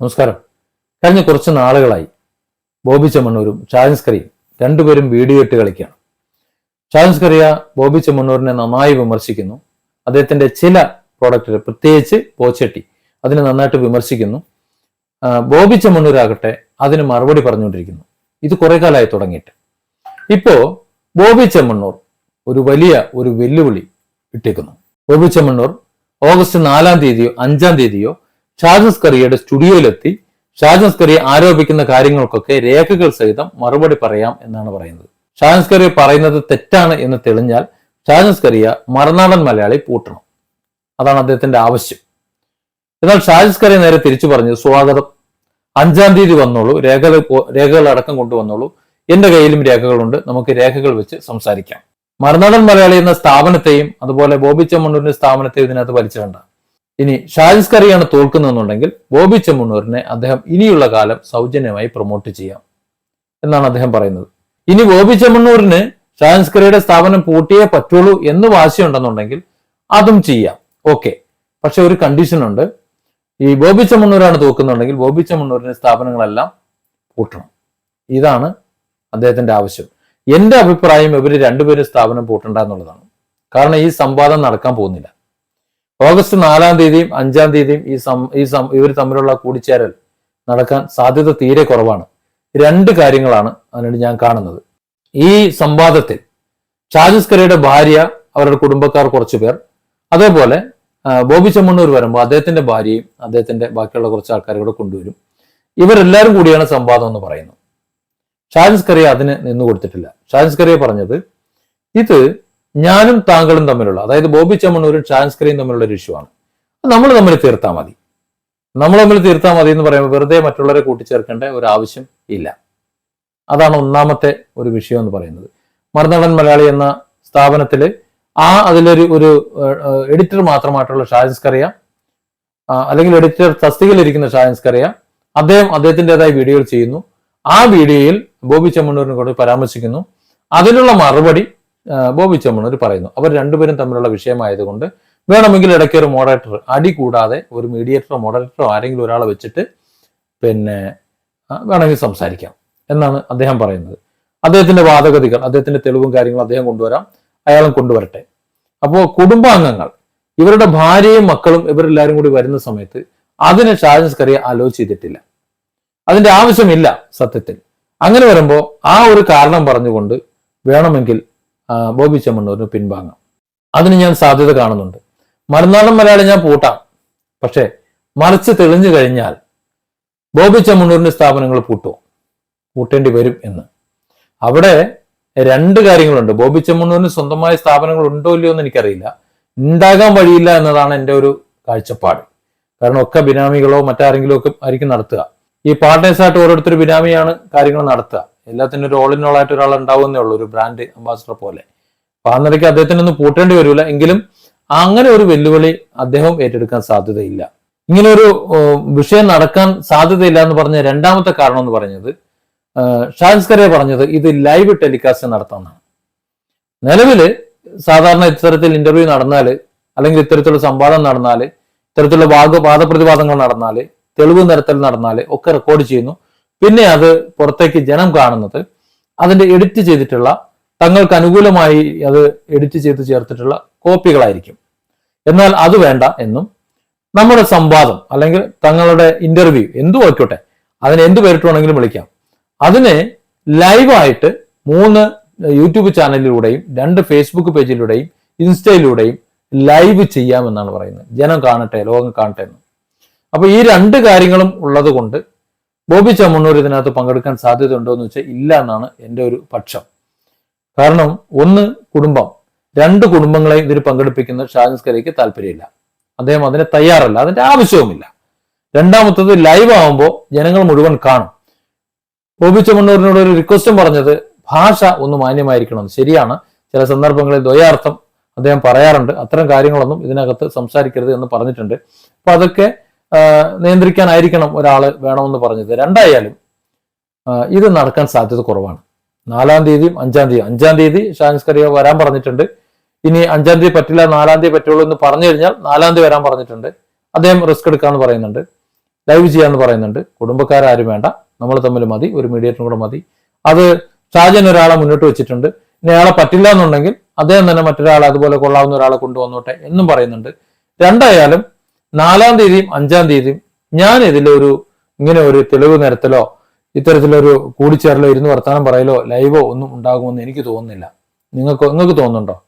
നമസ്കാരം. കഴിഞ്ഞ കുറച്ച് നാളുകളായി ബോബി ചെമ്മണ്ണൂരും ഷാജൻസ്കറിയും രണ്ടുപേരും വീഡിയോ ഇട്ട് കളിക്കുകയാണ്. ഷാജൻസ്കറിയ ബോബി ചെമ്മണ്ണൂരിനെ നന്നായി വിമർശിക്കുന്നു. അദ്ദേഹത്തിന്റെ ചില പ്രോഡക്റ്റുകൾ പ്രത്യേകിച്ച് പോച്ചട്ടി അതിനെ നന്നായിട്ട് വിമർശിക്കുന്നു. ബോബി ചെമ്മണ്ണൂരാകട്ടെ അതിന് മറുപടി പറഞ്ഞുകൊണ്ടിരിക്കുന്നു. ഇത് കുറെ കാലമായി തുടങ്ങിയിട്ട്. ഇപ്പോ ബോബി ചെമ്മണ്ണൂർ ഒരു വലിയ ഒരു വെല്ലുവിളി ഇട്ടേക്കുന്നു. ബോബി ചെമ്മണ്ണൂർ ഓഗസ്റ്റ് നാലാം തീയതിയോ അഞ്ചാം തീയതിയോ ഷാജൻസ് കറിയയുടെ സ്റ്റുഡിയോയിലെത്തി. ഷാജസ് കറിയെ ആരോപിക്കുന്ന കാര്യങ്ങൾക്കൊക്കെ രേഖകൾ സഹിതം മറുപടി പറയാം എന്നാണ് പറയുന്നത്. ഷാജസ് കറിയ പറയുന്നത് തെറ്റാണ് എന്ന് തെളിഞ്ഞാൽ ഷാജസ് കറിയ മറുനാടൻ മലയാളി പൂട്ടണം. അതാണ് അദ്ദേഹത്തിന്റെ ആവശ്യം. എന്നാൽ ഷാജസ് കറിയ നേരെ തിരിച്ചു പറഞ്ഞു സ്വാഗതം. അഞ്ചാം തീയതി വന്നോളൂ രേഖകൾ രേഖകൾ അടക്കം കൊണ്ടുവന്നോളൂ. എന്റെ കയ്യിലും രേഖകളുണ്ട് നമുക്ക് രേഖകൾ വെച്ച് സംസാരിക്കാം. മറുനാടൻ മലയാളി എന്ന സ്ഥാപനത്തെയും അതുപോലെ ബോബി ചെമ്മണ്ണൂരിന്റെ സ്ഥാപനത്തെയും ഇതിനകത്ത് വലിച്ചിടണ്ട. ഇനി ഷാജിസ് കറിയാണ് തോൽക്കുന്നതെന്നുണ്ടെങ്കിൽ ബോബി ചെമ്മണ്ണൂരിനെ അദ്ദേഹം ഇനിയുള്ള കാലം സൗജന്യമായി പ്രൊമോട്ട് ചെയ്യാം എന്നാണ് അദ്ദേഹം പറയുന്നത്. ഇനി ബോബി ചെമ്മണ്ണൂരിന് ഷാജിസ് കറിയുടെ സ്ഥാപനം പൂട്ടിയേ പറ്റുള്ളൂ എന്ന് വാശിയുണ്ടെന്നുണ്ടെങ്കിൽ അതും ചെയ്യാം. ഓക്കെ പക്ഷെ ഒരു കണ്ടീഷൻ ഉണ്ട്. ഈ ബോബി ചെമ്മണ്ണൂരാണ് തോക്കുന്നുണ്ടെങ്കിൽ ബോബി ചെമ്മണ്ണൂരിന്റെ സ്ഥാപനങ്ങളെല്ലാം പൂട്ടണം. ഇതാണ് അദ്ദേഹത്തിന്റെ ആവശ്യം. എന്റെ അഭിപ്രായം ഇവർ രണ്ടുപേരും സ്ഥാപനം പൂട്ടണ്ട എന്നുള്ളതാണ്. കാരണം ഈ സംവാദം നടക്കാൻ പോകുന്നില്ല. ഓഗസ്റ്റ് നാലാം തീയതിയും അഞ്ചാം തീയതിയും ഈ സം ഈ സം ഇവർ തമ്മിലുള്ള കൂടിച്ചേരൽ നടക്കാൻ സാധ്യത തീരെ കുറവാണ്. രണ്ട് കാര്യങ്ങളാണ് അതിനോട് ഞാൻ കാണുന്നത്. ഈ സംവാദത്തിൽ ഷാജിസ്കരയുടെ ഭാര്യ അവരുടെ കുടുംബക്കാർ കുറച്ചു പേർ അതേപോലെ ബോബി ചെമ്മണ്ണൂർ വരുമ്പോൾ അദ്ദേഹത്തിന്റെ ഭാര്യയും അദ്ദേഹത്തിന്റെ ബാക്കിയുള്ള കുറച്ച് ആൾക്കാരെ കൂടെ കൊണ്ടുവരും. ഇവരെല്ലാവരും കൂടിയാണ് സംവാദം എന്ന് പറയുന്നത്. ഷാജിസ്കറിയ അതിന് നിന്നു കൊടുത്തിട്ടില്ല ഷാജിസ്കറിയ പറഞ്ഞത് ഇത് ഞാനും താങ്കളും തമ്മിലുള്ള അതായത് ബോബി ചമ്മണൂരും ഷാൻസ്കറിയും തമ്മിലുള്ള ഒരു ഇഷ്യൂ ആണ്. നമ്മൾ തമ്മിൽ തീർത്താൽ മതി. നമ്മൾ തമ്മിൽ തീർത്താൽ മതി എന്ന് പറയുമ്പോൾ വെറുതെ മറ്റുള്ളവരെ കൂട്ടിച്ചേർക്കേണ്ട ഒരു ആവശ്യം ഇല്ല. അതാണ് ഒന്നാമത്തെ ഒരു വിഷയം എന്ന് പറയുന്നത്. മറുനടൻ മലയാളി എന്ന സ്ഥാപനത്തിൽ ആ അതിലൊരു ഒരു എഡിറ്റർ മാത്രമായിട്ടുള്ള ഷാൻസ്കറിയ അല്ലെങ്കിൽ എഡിറ്റർ തസ്തികയിലിരിക്കുന്ന ഷാൻസ്കറിയ അദ്ദേഹം അദ്ദേഹത്തിന്റെതായ വീഡിയോകൾ ചെയ്യുന്നു. ആ വീഡിയോയിൽ ബോബി ചെമ്മണ്ണൂരിനെ കൊണ്ട് പരാമർശിക്കുന്നു. അതിനുള്ള മറുപടി ബോബി ചെമ്മണൂർ പറയുന്നു അവർ രണ്ടുപേരും തമ്മിലുള്ള വിഷയമായതുകൊണ്ട് വേണമെങ്കിൽ ഇടയ്ക്ക് ഒരു മോഡറേറ്റർ അടി കൂടാതെ ഒരു മീഡിയേറ്ററോ മോഡറേറ്ററോ ആരെങ്കിലും ഒരാളെ വെച്ചിട്ട് പിന്നെ വേണമെങ്കിൽ സംസാരിക്കാം എന്നാണ് അദ്ദേഹം പറയുന്നത്. അദ്ദേഹത്തിന്റെ വാദഗതികൾ അദ്ദേഹത്തിന്റെ തെളിവും കാര്യങ്ങളും അദ്ദേഹം കൊണ്ടുവരാം അയാളും കൊണ്ടുവരട്ടെ. അപ്പോൾ കുടുംബാംഗങ്ങൾ ഇവരുടെ ഭാര്യയും മക്കളും ഇവരെല്ലാവരും കൂടി വരുന്ന സമയത്ത് അതിനെ ഷാജൻസ് കറിയ ആലോചിച്ച് ചെയ്തിട്ടില്ല. അതിന്റെ ആവശ്യമില്ല സത്യത്തിൽ. അങ്ങനെ വരുമ്പോൾ ആ ഒരു കാരണം പറഞ്ഞുകൊണ്ട് വേണമെങ്കിൽ ബോബി ചെമ്മണ്ണൂരിന് പിൻവാങ്ങാം. അതിന് ഞാൻ സാധ്യത കാണുന്നുണ്ട്. മറുനാടൻ മലയാളി ഞാൻ പൂട്ടാം. പക്ഷേ മറിച്ച് തെളിഞ്ഞു കഴിഞ്ഞാൽ ബോബി ചെമ്മണ്ണൂരിന്റെ സ്ഥാപനങ്ങൾ പൂട്ടുമോ പൂട്ടേണ്ടി വരും എന്ന്. അവിടെ രണ്ട് കാര്യങ്ങളുണ്ട്. ബോബി ചെമ്മണ്ണൂരിന് സ്വന്തമായ സ്ഥാപനങ്ങൾ ഉണ്ടോ ഇല്ലയോ എന്ന് എനിക്കറിയില്ല. ഉണ്ടാകാൻ വഴിയില്ല എന്നതാണ് എന്റെ ഒരു കാഴ്ചപ്പാട്. കാരണം ഒക്കെ ബിനാമികളോ മറ്റാരെങ്കിലും ഒക്കെ ആയിരിക്കും നടത്തുക. ഈ പാർട്ട്നേഴ്സായിട്ട് ഓരോരുത്തർ ബിനാമിയാണ് കാര്യങ്ങൾ നടത്തുക. എല്ലാത്തിനും ഒരു ഓൾ ആയിട്ട് ഒരാൾ ഉണ്ടാവുന്നേ ഉള്ളൂ ഒരു ബ്രാൻഡ് അംബാസിഡർ പോലെ. അപ്പൊ ആ നിലയ്ക്ക് അദ്ദേഹത്തിനൊന്നും പൂട്ടേണ്ടി വരില്ല എങ്കിലും അങ്ങനെ ഒരു വെല്ലുവിളി അദ്ദേഹം ഏറ്റെടുക്കാൻ സാധ്യതയില്ല. ഇങ്ങനെ ഒരു വിഷയം നടക്കാൻ സാധ്യതയില്ല എന്ന് പറഞ്ഞ രണ്ടാമത്തെ കാരണം എന്ന് പറഞ്ഞത് ഷാൻസ്കരെ പറഞ്ഞത് ഇത് ലൈവ് ടെലികാസ്റ്റ് നടത്താമെന്നാണ് നിലവിൽ സാധാരണ ഇത്തരത്തിൽ ഇന്റർവ്യൂ നടന്നാൽ അല്ലെങ്കിൽ ഇത്തരത്തിലുള്ള സംവാദം നടന്നാൽ ഇത്തരത്തിലുള്ള വാദ വാദപ്രതിവാദങ്ങൾ നടന്നാൽ തെളിവ് നിരത്തൽ നടന്നാൽ ഒക്കെ റെക്കോർഡ് ചെയ്യുന്നു. പിന്നെ അത് പുറത്തേക്ക് ജനം കാണുന്നത് അതിന്റെ എഡിറ്റ് ചെയ്തിട്ടുള്ള തങ്ങൾക്ക് അനുകൂലമായി അത് എഡിറ്റ് ചെയ്ത് ചേർത്തിട്ടുള്ള കോപ്പികളായിരിക്കും. എന്നാൽ അത് വേണ്ട എന്നും നമ്മുടെ സംവാദം അല്ലെങ്കിൽ തങ്ങളുടെ ഇന്റർവ്യൂ എന്തു ആയിക്കോട്ടെ അതിന് എന്ത് പേരിട്ട് വേണമെങ്കിലും വിളിക്കാം. അതിനെ ലൈവായിട്ട് മൂന്ന് യൂട്യൂബ് ചാനലിലൂടെയും രണ്ട് ഫേസ്ബുക്ക് പേജിലൂടെയും ഇൻസ്റ്റയിലൂടെയും ലൈവ് ചെയ്യാമെന്നാണ് പറയുന്നത്. ജനം കാണട്ടെ ലോകം കാണട്ടെ എന്ന്. അപ്പൊ ഈ രണ്ട് കാര്യങ്ങളും ഉള്ളത് കൊണ്ട് ബോബി ചമ്മണ്ണൂർ ഇതിനകത്ത് പങ്കെടുക്കാൻ സാധ്യതയുണ്ടോ എന്ന് വെച്ചാൽ ഇല്ല എന്നാണ് എന്റെ ഒരു പക്ഷം. കാരണം ഒന്ന് കുടുംബം രണ്ട് കുടുംബങ്ങളെ ഇതിൽ പങ്കെടുപ്പിക്കുന്ന ഷാജിസ്കരയ്ക്ക് താല്പര്യമില്ല. അദ്ദേഹം അതിന് തയ്യാറല്ല അതിന്റെ ആവശ്യവുമില്ല. രണ്ടാമത്തത് ലൈവ് ആവുമ്പോൾ ജനങ്ങൾ മുഴുവൻ കാണും. ബോബി ചമ്മണ്ണൂരിനോട് ഒരു റിക്വസ്റ്റും പറഞ്ഞത് ഭാഷ ഒന്ന് മാന്യമായിരിക്കണം. ശരിയാണ്. ചില സന്ദർഭങ്ങളിൽ ദ്വയാർത്ഥം അദ്ദേഹം പറയാറുണ്ട്. അത്തരം കാര്യങ്ങളൊന്നും ഇതിനകത്ത് സംസാരിക്കരുത് എന്ന് പറഞ്ഞിട്ടുണ്ട്. അപ്പൊ അതൊക്കെ നിയന്ത്രിക്കാനായിരിക്കണം ഒരാൾ വേണമെന്ന് പറഞ്ഞത്. രണ്ടായാലും ഇത് നടക്കാൻ സാധ്യത കുറവാണ്. നാലാം തീയതിയും അഞ്ചാം തീയതി അഞ്ചാം തീയതി ഷാൻസ് കറിയ വരാൻ പറഞ്ഞിട്ടുണ്ട്. ഇനി അഞ്ചാം തീയതി പറ്റില്ല നാലാം തീയതി പറ്റുള്ളൂ എന്ന് പറഞ്ഞു കഴിഞ്ഞാൽ നാലാം തീയതി വരാൻ പറഞ്ഞിട്ടുണ്ട്. അദ്ദേഹം റിസ്ക് എടുക്കാമെന്ന് പറയുന്നുണ്ട്. ലൈവ് ചെയ്യാമെന്ന് പറയുന്നുണ്ട്. കുടുംബക്കാരും വേണ്ട. നമ്മൾ തമ്മിൽ മതി. ഒരു മീഡിയേറ്ററും കൂടെ മതി. അത് ഷാജൻ ഒരാളെ മുന്നോട്ട് വെച്ചിട്ടുണ്ട്. ഇനി അയാളെ പറ്റില്ല എന്നുണ്ടെങ്കിൽ അദ്ദേഹം തന്നെ മറ്റൊരാളെ അതുപോലെ കൊള്ളാവുന്ന ഒരാളെ കൊണ്ടുവന്നോട്ടെ എന്നും പറയുന്നുണ്ട്. രണ്ടായാലും നാലാം തീയതിയും അഞ്ചാം തീയതിയും ഞാൻ ഇതിലൊരു ഇങ്ങനെ ഒരു തെളിവ് നിരത്തലോ ഇത്തരത്തിലൊരു കൂടിച്ചേരലോ ഇരുന്ന് വർത്തമാനം പറയലോ ലൈവോ ഒന്നും ഉണ്ടാകുമെന്ന് എനിക്ക് തോന്നുന്നില്ല. നിങ്ങൾക്ക് നിങ്ങൾക്ക് തോന്നുന്നുണ്ടോ?